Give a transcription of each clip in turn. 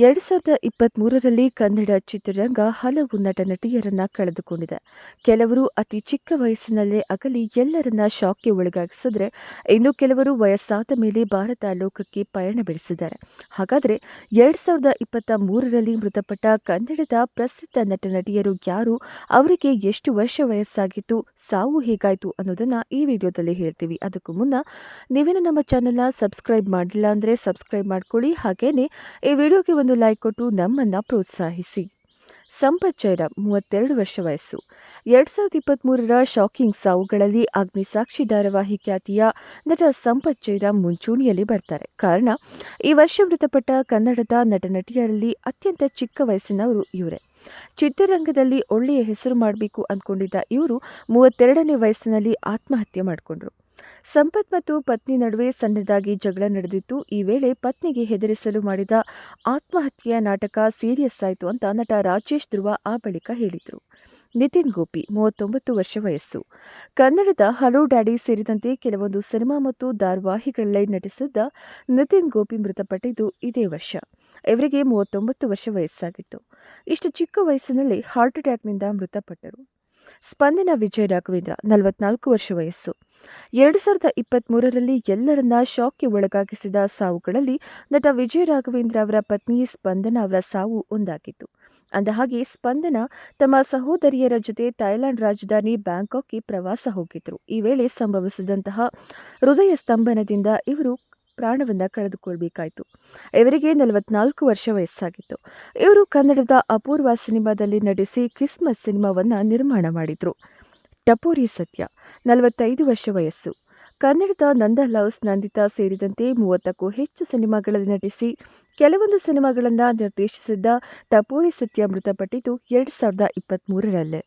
ಎರಡು ಸಾವಿರದ ಇಪ್ಪತ್ತ್ಮೂರರಲ್ಲಿ ಕನ್ನಡ ಚಿತ್ರರಂಗ ಹಲವು ನಟ ನಟಿಯರನ್ನ ಕಳೆದುಕೊಂಡಿದೆ. ಕೆಲವರು ಅತಿ ಚಿಕ್ಕ ವಯಸ್ಸಿನಲ್ಲೇ ಅಗಲಿ ಎಲ್ಲರನ್ನ ಶಾಕ್ಗೆ ಒಳಗಾಗಿಸಿದ್ರೆ ಇನ್ನು ಕೆಲವರು ವಯಸ್ಸಾದ ಮೇಲೆ ಭಾರತ ಲೋಕಕ್ಕೆ ಪಯಣ ಬೆಳೆಸಿದ್ದಾರೆ. ಹಾಗಾದರೆ ಎರಡು ಸಾವಿರದ ಇಪ್ಪತ್ತ ಮೂರರಲ್ಲಿ ಮೃತಪಟ್ಟ ಕನ್ನಡದ ಪ್ರಸಿದ್ಧ ನಟ ನಟಿಯರು ಯಾರು? ಅವರಿಗೆ ಎಷ್ಟು ವರ್ಷ ವಯಸ್ಸಾಗಿತ್ತು? ಸಾವು ಹೇಗಾಯಿತು ಅನ್ನೋದನ್ನ ಈ ವಿಡಿಯೋದಲ್ಲಿ ಹೇಳ್ತೀವಿ. ಅದಕ್ಕೂ ಮುನ್ನ ನೀವೇನು ನಮ್ಮ ಚಾನೆಲ್ನ ಸಬ್ಸ್ಕ್ರೈಬ್ ಮಾಡಿಲ್ಲ ಅಂದರೆ ಸಬ್ಸ್ಕ್ರೈಬ್ ಮಾಡ್ಕೊಳ್ಳಿ. ಹಾಗೇನೆ ಈ ವಿಡಿಯೋಗೆ ಒಂದು ಲೈಕ್ ಕೊಟ್ಟು ನಮ್ಮನ್ನು ಪ್ರೋತ್ಸಾಹಿಸಿ. ಸಂಪತ್ ಜೈರ ಮೂವತ್ತೆರಡು ವರ್ಷ ವಯಸ್ಸು. ಎರಡು ಸಾವಿರದ ಇಪ್ಪತ್ತ್ಮೂರರ ಶಾಕಿಂಗ್ ಸಾವುಗಳಲ್ಲಿ ಅಗ್ನಿಸಾಕ್ಷಿ ಧಾರಾವಾಹಿ ಖ್ಯಾತಿಯ ನಟ ಸಂಪತ್ ಜೈರ ಮುಂಚೂಣಿಯಲ್ಲಿ ಬರ್ತಾರೆ. ಕಾರಣ, ಈ ವರ್ಷ ಮೃತಪಟ್ಟ ಕನ್ನಡದ ನಟ ನಟಿಯರಲ್ಲಿ ಅತ್ಯಂತ ಚಿಕ್ಕ ವಯಸ್ಸಿನವರು ಇವರೇ. ಚಿತ್ರರಂಗದಲ್ಲಿ ಒಳ್ಳೆಯ ಹೆಸರು ಮಾಡಬೇಕು ಅಂದ್ಕೊಂಡಿದ್ದ ಇವರು ಮೂವತ್ತೆರಡನೇ ವಯಸ್ಸಿನಲ್ಲಿ ಆತ್ಮಹತ್ಯೆ ಮಾಡಿಕೊಂಡ್ರು. ಸಂಪತ್ ಮತ್ತು ಪತ್ನಿ ನಡುವೆ ಸಣ್ಣದಾಗಿ ಜಗಳ ನಡೆದಿತ್ತು. ಈ ವೇಳೆ ಪತ್ನಿಗೆ ಹೆದರಿಸಲು ಮಾಡಿದ ಆತ್ಮಹತ್ಯೆಯ ನಾಟಕ ಸೀರಿಯಸ್ ಆಯಿತು ಅಂತ ನಟ ರಾಜೇಶ್ ಧ್ರುವ ಆ ಬಳಿಕ ಹೇಳಿದರು. ನಿತಿನ್ ಗೋಪಿ, ಮೂವತ್ತೊಂಬತ್ತು ವರ್ಷ ವಯಸ್ಸು. ಕನ್ನಡದ ಹಲೋ ಡ್ಯಾಡಿ ಸೇರಿದಂತೆ ಕೆಲವೊಂದು ಸಿನಿಮಾ ಮತ್ತು ಧಾರಾವಾಹಿಗಳಲ್ಲಿ ನಟಿಸಿದ್ದ ನಿತಿನ್ ಗೋಪಿ ಮೃತಪಟ್ಟಿದ್ದು ಇದೇ ವರ್ಷ. ಇವರಿಗೆ ಮೂವತ್ತೊಂಬತ್ತು ವರ್ಷ ವಯಸ್ಸಾಗಿತ್ತು. ಇಷ್ಟು ಚಿಕ್ಕ ವಯಸ್ಸಿನಲ್ಲಿ ಹಾರ್ಟ್ ಅಟ್ಯಾಕ್ನಿಂದ ಮೃತಪಟ್ಟರು. ಸ್ಪಂದನ ವಿಜಯ ರಾಘವೇಂದ್ರ, ನಲವತ್ನಾಲ್ಕು ವರ್ಷ ವಯಸ್ಸು. ಎರಡು ಸಾವಿರದ ಇಪ್ಪತ್ತ್ಮೂರರಲ್ಲಿ ಎಲ್ಲರನ್ನ ಶಾಕ್ಗೆ ಒಳಗಾಗಿಸಿದ ಸಾವುಗಳಲ್ಲಿ ನಟ ವಿಜಯ ರಾಘವೇಂದ್ರ ಅವರ ಪತ್ನಿ ಸ್ಪಂದನ ಅವರ ಸಾವು ಒಂದಾಗಿತ್ತು. ಅಂದಹಾಗೆ, ಸ್ಪಂದನ ತಮ್ಮ ಸಹೋದರಿಯರ ಜೊತೆ ಥೈಲ್ಯಾಂಡ್ ರಾಜಧಾನಿ ಬ್ಯಾಂಕಾಕ್ಗೆ ಪ್ರವಾಸ ಹೋಗಿದ್ರು. ಈ ವೇಳೆ ಸಂಭವಿಸಿದಂತಹ ಹೃದಯ ಸ್ತಂಭನದಿಂದ ಇವರು ಪ್ರಾಣವನ್ನು ಕಳೆದುಕೊಳ್ಬೇಕಾಯಿತು. ಇವರಿಗೆ ನಲವತ್ನಾಲ್ಕು ವರ್ಷ ವಯಸ್ಸಾಗಿತ್ತು. ಇವರು ಕನ್ನಡದ ಅಪೂರ್ವ ಸಿನಿಮಾದಲ್ಲಿ ನಟಿಸಿ ಕ್ರಿಸ್ಮಸ್ ಸಿನಿಮಾವನ್ನು ನಿರ್ಮಾಣ ಮಾಡಿದರು. ಟಪೋರಿ ಸತ್ಯ, ನಲವತ್ತೈದು ವರ್ಷ ವಯಸ್ಸು. ಕನ್ನಡದ ನಂದ ಲವ್ಸ್ ನಂದಿತಾ ಸೇರಿದಂತೆ ಮೂವತ್ತಕ್ಕೂ ಹೆಚ್ಚು ಸಿನಿಮಾಗಳಲ್ಲಿ ನಟಿಸಿ ಕೆಲವೊಂದು ಸಿನಿಮಾಗಳನ್ನು ನಿರ್ದೇಶಿಸಿದ್ದ ಟಪೋರಿ ಸತ್ಯ ಮೃತಪಟ್ಟಿದ್ದು ಎರಡು ಸಾವಿರದ ಇಪ್ಪತ್ತ್ಮೂರರಲ್ಲೇ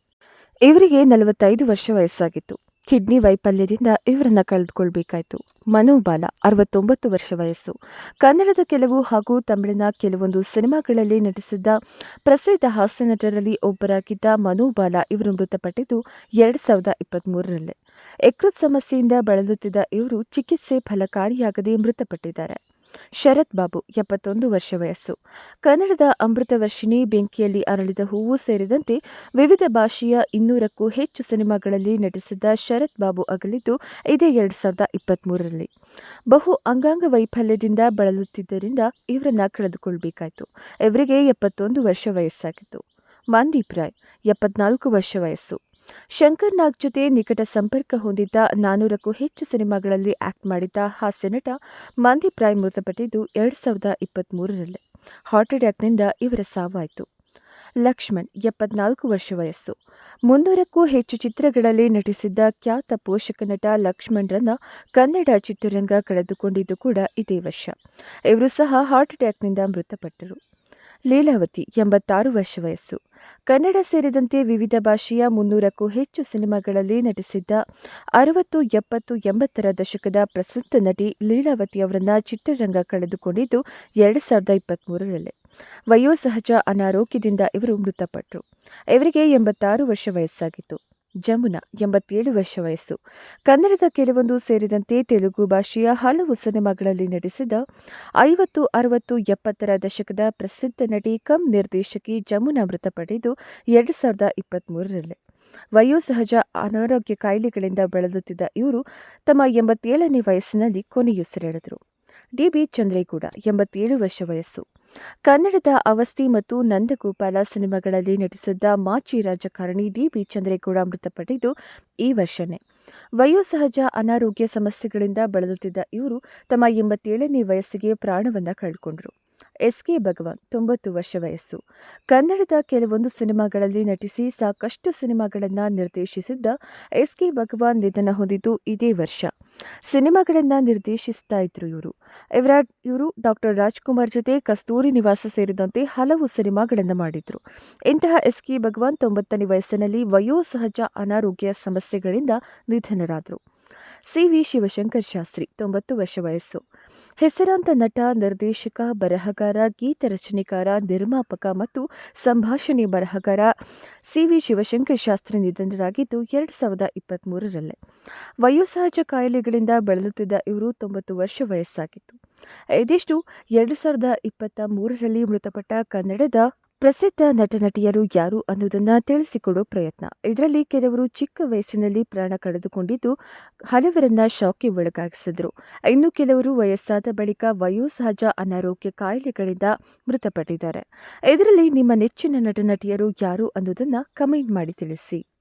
ಇವರಿಗೆ ನಲವತ್ತೈದು ವರ್ಷ ವಯಸ್ಸಾಗಿತ್ತು. ಕಿಡ್ನಿ ವೈಫಲ್ಯದಿಂದ ಇವರನ್ನ ಕಳೆದುಕೊಳ್ಬೇಕಾಯ್ತು. ಮನೋಬಾಲ, ಅರವತ್ತೊಂಬತ್ತು ವರ್ಷ ವಯಸ್ಸು. ಕನ್ನಡದ ಕೆಲವು ಹಾಗೂ ತಮಿಳಿನ ಕೆಲವೊಂದು ಸಿನಿಮಾಗಳಲ್ಲಿ ನಟಿಸಿದ್ದ ಪ್ರಸಿದ್ಧ ಹಾಸ್ಯ ನಟರಲ್ಲಿ ಒಬ್ಬರಾಗಿದ್ದ ಮನೋಬಾಲ ಇವರು ಮೃತಪಟ್ಟಿದ್ದು ಎರಡು ಸಾವಿರದ ಇಪ್ಪತ್ತ್ಮೂರರಲ್ಲೇ ಯಕೃತ್ ಸಮಸ್ಯೆಯಿಂದ ಬಳಲುತ್ತಿದ್ದ ಇವರು ಚಿಕಿತ್ಸೆ ಫಲಕಾರಿಯಾಗದೆ ಮೃತಪಟ್ಟಿದ್ದಾರೆ. ಶರತ್ ಬಾಬು, ಎಪ್ಪತ್ತೊಂದು ವರ್ಷ ವಯಸ್ಸು. ಕನ್ನಡದ ಅಮೃತವರ್ಷಿಣಿ ಬೆಂಕಿಯಲ್ಲಿ ಅರಳಿದ ಹೂವು ಸೇರಿದಂತೆ ವಿವಿಧ ಭಾಷೆಯ ಇನ್ನೂರಕ್ಕೂ ಹೆಚ್ಚು ಸಿನಿಮಾಗಳಲ್ಲಿ ನಟಿಸಿದ್ದ ಶರತ್ ಬಾಬು ಅಗಲಿದ್ದು ಇದೇ ಎರಡು ಸಾವಿರದ ಇಪ್ಪತ್ತ್ಮೂರರಲ್ಲಿ ಬಹು ಅಂಗಾಂಗ ವೈಫಲ್ಯದಿಂದ ಬಳಲುತ್ತಿದ್ದರಿಂದ ಇವರನ್ನ ಕಳೆದುಕೊಳ್ಬೇಕಾಯಿತು. ಇವರಿಗೆ ಎಪ್ಪತ್ತೊಂದು ವರ್ಷ ವಯಸ್ಸಾಗಿತ್ತು. ಮಂದೀಪ್ ರಾಯ್, ಎಪ್ಪತ್ನಾಲ್ಕು ವರ್ಷ ವಯಸ್ಸು. ಶಂಕರ್ ನಾಗ್ ಜೊತೆ ನಿಕಟ ಸಂಪರ್ಕ ಹೊಂದಿದ್ದ ನಾನೂರಕ್ಕೂ ಹೆಚ್ಚು ಸಿನಿಮಾಗಳಲ್ಲಿ ಆಕ್ಟ್ ಮಾಡಿದ್ದ ಹಾಸ್ಯ ನಟ ಮಂದೀಪ್ ರಾಯ್ ಮೃತಪಟ್ಟಿದ್ದು ಎರಡು ಸಾವಿರದ ಇಪ್ಪತ್ತ್ಮೂರರಲ್ಲೇ ಹಾರ್ಟ್ ಅಟ್ಯಾಕ್ನಿಂದ ಇವರ ಸಾವಾಯಿತು. ಲಕ್ಷ್ಮಣ್, ಎಪ್ಪತ್ನಾಲ್ಕು ವರ್ಷ ವಯಸ್ಸು. ಮುನ್ನೂರಕ್ಕೂ ಹೆಚ್ಚು ಚಿತ್ರಗಳಲ್ಲಿ ನಟಿಸಿದ್ದ ಖ್ಯಾತ ಪೋಷಕ ನಟ ಲಕ್ಷ್ಮಣ್ರನ್ನ ಕನ್ನಡ ಚಿತ್ರರಂಗ ಕಳೆದುಕೊಂಡಿದ್ದು ಕೂಡ ಇದೇ ವರ್ಷ. ಇವರು ಸಹ ಹಾರ್ಟ್ ಅಟ್ಯಾಕ್ನಿಂದ ಮೃತಪಟ್ಟರು. ಲೀಲಾವತಿ ಎಂಬತ್ತಾರು ವರ್ಷ ವಯಸ್ಸು. ಕನ್ನಡ ಸೇರಿದಂತೆ ವಿವಿಧ ಭಾಷೆಯ ಮುನ್ನೂರಕ್ಕೂ ಹೆಚ್ಚು ಸಿನಿಮಾಗಳಲ್ಲಿ ನಟಿಸಿದ್ದ ಅರವತ್ತು, ಎಪ್ಪತ್ತು, ಎಂಬತ್ತರ ದಶಕದ ಪ್ರಸಿದ್ಧ ನಟಿ ಲೀಲಾವತಿ ಅವರನ್ನ ಚಿತ್ರರಂಗ ಕಳೆದುಕೊಂಡಿದ್ದು ಎರಡು ಸಾವಿರದ ಇಪ್ಪತ್ತ್ಮೂರರಲ್ಲೇ ವಯೋಸಹಜ ಅನಾರೋಗ್ಯದಿಂದ ಇವರು ಮೃತಪಟ್ಟರು. ಇವರಿಗೆ ಎಂಬತ್ತಾರು ವರ್ಷ ವಯಸ್ಸಾಗಿತ್ತು. ಜಮುನಾ ಎಂಬತ್ತೇಳು ವರ್ಷ ವಯಸ್ಸು. ಕನ್ನಡದ ಕೆಲವೊಂದು ಸೇರಿದಂತೆ ತೆಲುಗು ಭಾಷೆಯ ಹಲವು ಸಿನಿಮಾಗಳಲ್ಲಿ ನಟಿಸಿದ ಐವತ್ತು, ಅರವತ್ತು, ಎಪ್ಪತ್ತರ ದಶಕದ ಪ್ರಸಿದ್ಧ ನಟಿ ಕಂ ನಿರ್ದೇಶಕಿ ಜಮುನಾ ಮೃತಪಡೆದು ಎರಡು ಸಾವಿರದ ವಯೋ ವಯೋಸಹಜ ಅನಾರೋಗ್ಯ ಕಾಯಿಲೆಗಳಿಂದ ಬಳಲುತ್ತಿದ್ದ ಇವರು ತಮ್ಮ ಎಂಬತ್ತೇಳನೇ ವಯಸ್ಸಿನಲ್ಲಿ ಕೊನೆಯುಸಿರೆಳೆದರು. ಡಿಬಿ ಚಂದ್ರೇಗೌಡ, ಎಂಬತ್ತೇಳು ವರ್ಷ ವಯಸ್ಸು. ಕನ್ನಡದ ಅವಸ್ಥಿ ಮತ್ತು ನಂದಗೋಪಾಲ ಸಿನಿಮಾಗಳಲ್ಲಿ ನಟಿಸಿದ್ದ ಮಾಚಿ ರಾಜಕಾರಣಿ ಡಿಬಿ ಚಂದ್ರೇಗೌಡ ಮೃತಪಟ್ಟಿದ್ದು ಈ ವರ್ಷನೇ. ವಯೋಸಹಜ ಅನಾರೋಗ್ಯ ಸಮಸ್ಯೆಗಳಿಂದ ಬಳಲುತ್ತಿದ್ದ ಇವರು ತಮ್ಮ ಎಂಬತ್ತೇಳನೇ ವಯಸ್ಸಿಗೆ ಪ್ರಾಣವನ್ನು ಕಳ್ಕೊಂಡ್ರು. ಎಸ್ ಕೆ ಭಗವಾನ್ ತೊಂಬತ್ತು ವರ್ಷ ವಯಸ್ಸು. ಕನ್ನಡದ ಕೆಲವೊಂದು ಸಿನಿಮಾಗಳಲ್ಲಿ ನಟಿಸಿ ಸಾಕಷ್ಟು ಸಿನಿಮಾಗಳನ್ನು ನಿರ್ದೇಶಿಸಿದ್ದ ಎಸ್ ಕೆ ಭಗವಾನ್ ನಿಧನ ಹೊಂದಿದ್ದು ಇದೇ ವರ್ಷ. ಸಿನಿಮಾಗಳನ್ನು ನಿರ್ದೇಶಿಸ್ತಾ ಇದ್ರು ಇವರು. ಇವರ ಇವರು, ಡಾಕ್ಟರ್ ರಾಜ್ಕುಮಾರ್ ಜೊತೆ ಕಸ್ತೂರಿ ನಿವಾಸ ಸೇರಿದಂತೆ ಹಲವು ಸಿನಿಮಾಗಳನ್ನು ಮಾಡಿದ್ರು. ಇಂತಹ ಎಸ್ ಕೆ ಭಗವಾನ್ ತೊಂಬತ್ತನೇ ವಯಸ್ಸಿನಲ್ಲಿ ವಯೋಸಹಜ ಅನಾರೋಗ್ಯ ಸಮಸ್ಯೆಗಳಿಂದ ನಿಧನರಾದರು. ಸಿ ವಿ ಶಿವಶಂಕರ್ ಶಾಸ್ತ್ರಿ, ತೊಂಬತ್ತು ವರ್ಷ ವಯಸ್ಸು. ಹೆಸರಾಂತ ನಟ, ನಿರ್ದೇಶಕ, ಬರಹಗಾರ, ಗೀತ ರಚನೆಕಾರ, ನಿರ್ಮಾಪಕ ಮತ್ತು ಸಂಭಾಷಣೆ ಬರಹಗಾರ ಸಿ ವಿ ಶಿವಶಂಕರ್ ಶಾಸ್ತ್ರಿ ನಿಧನರಾಗಿದ್ದು ಎರಡು ಸಾವಿರದ ಇಪ್ಪತ್ತ್ಮೂರರಲ್ಲೇ ವಯೋಸಹಜ ಕಾಯಿಲೆಗಳಿಂದ ಬಳಲುತ್ತಿದ್ದ ಇವರು ತೊಂಬತ್ತು ವರ್ಷ ವಯಸ್ಸಾಗಿತ್ತು ಇದಿಷ್ಟು ಎರಡು ಸಾವಿರದ ಇಪ್ಪತ್ತ ಮೂರರಲ್ಲಿ ಮೃತಪಟ್ಟ ಕನ್ನಡದ ಪ್ರಸಿದ್ಧ ನಟನಟಿಯರು ಯಾರು ಅನ್ನೋದನ್ನ ತಿಳಿಸಿಕೊಡೋ ಪ್ರಯತ್ನ. ಇದರಲ್ಲಿ ಕೆಲವರು ಚಿಕ್ಕ ವಯಸ್ಸಿನಲ್ಲಿ ಪ್ರಾಣ ಕಳೆದುಕೊಂಡಿದ್ದು ಹಲವರನ್ನ ಶಾಕ್ಗೆ ಒಳಗಾಗಿಸಿದ್ರು. ಇನ್ನು ಕೆಲವರು ವಯಸ್ಸಾದ ಬಳಿಕ ವಯೋಸಹಜ ಅನಾರೋಗ್ಯ ಕಾಯಿಲೆಗಳಿಂದ ಮೃತಪಟ್ಟಿದ್ದಾರೆ. ಇದರಲ್ಲಿ ನಿಮ್ಮ ನೆಚ್ಚಿನ ನಟನಟಿಯರು ಯಾರು ಅನ್ನೋದನ್ನ ಕಮೆಂಟ್ ಮಾಡಿ ತಿಳಿಸಿ.